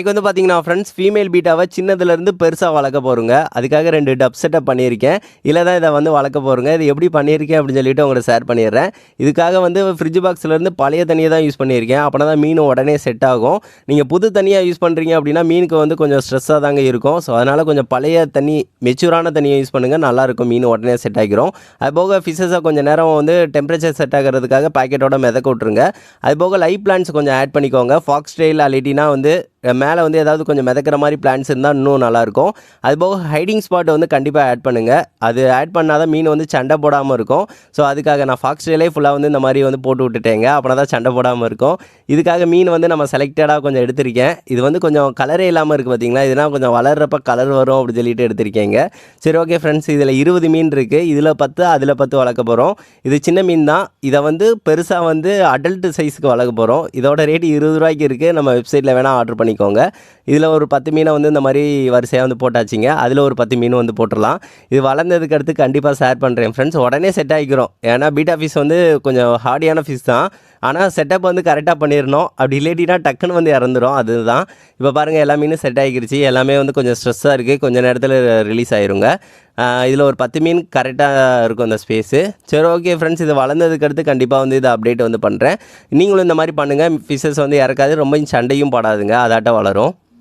இன்னைக்கு வந்து பார்த்தீங்கன்னா ஃப்ரெண்ட்ஸ் ஃபீமேல் பீட்டாவை சின்னதுலேருந்து பெருசாக வளர்க்க போகிறோங்க அதுக்காக ரெண்டு டப் செட்டப் பண்ணியிருக்கேன். இல்லை தான் இதை வந்து வளர்க்க போகிறோங்க இது எப்படி பண்ணியிருக்கேன் அப்படின்னு சொல்லிட்டு உங்களுக்கு ஷேர் பண்ணிடுறேன். இதுக்காக வந்து ஃப்ரிட்ஜ் பாக்ஸ்லேருந்து பழைய தண்ணியை தான் யூஸ் பண்ணியிருக்கேன். அப்படின்னா தான் மீன் உடனே செட் ஆகும். நீங்கள் புது தண்ணியாக யூஸ் பண்ணுறீங்க அப்படின்னா மீனுக்கு வந்து கொஞ்சம் ஸ்ட்ரெஸ்ஸாக தாங்க இருக்கும். ஸோ அதனால் கொஞ்சம் பழைய தண்ணி மெச்சூரான தண்ணியை யூஸ் பண்ணுங்கள் நல்லாயிருக்கும் மீன் உடனே செட் ஆகிரும். அது போக ஃபிஷஸை கொஞ்சம் நேரம் வந்து டெம்பரேச்சர் செட் ஆகிறதுக்காக பாக்கெட்டோட மிதக்க விட்ருங்க அது போக லைட் பிளான்ஸ் கொஞ்சம் ஆட் பண்ணிக்கோங்க. ஃபாக்ஸ் ஸ்டைல் அலிட்டினா வந்து மேலே வந்து ஏதாவது கொஞ்சம் மிதக்கிற மாதிரி பிளான்ஸ் இருந்தால் இன்னும் நல்லாயிருக்கும். அதுபோக ஹைடிங் ஸ்பாட்டை வந்து கண்டிப்பாக ஆட் பண்ணுங்கள் அது ஆட் பண்ணால் தான் மீன் வந்து சண்டை போடாமல் இருக்கும். ஸோ அதுக்காக நான் ஃபாக்ஸ் ஸ்டைலே ஃபுல்லாக வந்து இந்த மாதிரி வந்து போட்டு விட்டுட்டேங்க. அப்படின்னா தான் சண்டை போடாமல் இருக்கும். இதுக்காக மீன் வந்து நம்ம செலக்டடாக கொஞ்சம் எடுத்திருக்கேன். இது வந்து கொஞ்சம் கலரே இல்லாமல் இருக்குது பார்த்தீங்களா இதெல்லாம் கொஞ்சம் வளர்கிறப்ப கலர் வரும் அப்படின்னு சொல்லிட்டு எடுத்திருக்கேங்க. சரி ஓகே ஃப்ரெண்ட்ஸ் இதில் இருபது மீன் இருக்குது இதில் பத்து அதில் பத்து வளர்க்க போகிறோம் இது சின்ன மீன் தான். இதை வந்து பெருசாக வந்து அடல்ட் சைஸுக்கு வளர்க்க போகிறோம் இதோட ரேட் இருபது ரூபாய்க்கு இருக்குது நம்ம வெப்சைட்டில் வேணால் ஆர்டர் பண்ணி பண்ணிக்கோங்க. இதில் ஒரு பத்து மீனை வந்து இந்த மாதிரி வரிசையாக வந்து போட்டாச்சுங்க. அதில் ஒரு பத்து மீன் வந்து போட்டுடலாம். இது வளர்ந்ததுக்கு அடுத்து கண்டிப்பாக ஷேர் பண்ணுறேன் ஃப்ரெண்ட்ஸ் உடனே செட் ஆகிக்கிறோம் ஏன்னா பீட்டா ஃபிஷ் வந்து கொஞ்சம் ஹார்டியான ஃபிஷ் தான். ஆனால் செட்டப் வந்து கரெக்டாக பண்ணிடணும் அப்படி இல்லாட்டினா டக்குன்னு வந்து இறந்துரும். அதுதான். இப்போ பாருங்கள் எல்லா மீனும் செட் ஆகிருச்சு. எல்லாமே வந்து கொஞ்சம் ஸ்ட்ரெஸ்ஸாக இருக்குது கொஞ்சம் நேரத்தில் ரிலீஸ் ஆயிருங்க. இதில் ஒரு பத்து மீன் கரெக்டாக இருக்கும் அந்த ஸ்பேஸு சரி ஓகே ஃப்ரெண்ட்ஸ் இது வளர்ந்ததுக்கு அடுத்து கண்டிப்பாக வந்து இதை அப்டேட் வந்து பண்ணுறேன் நீங்களும் இந்த மாதிரி பண்ணுங்கள் ஃபிஷஸ் வந்து இறக்காது ரொம்ப சண்டையும் படாதுங்க. அதாட்ட வளரும்.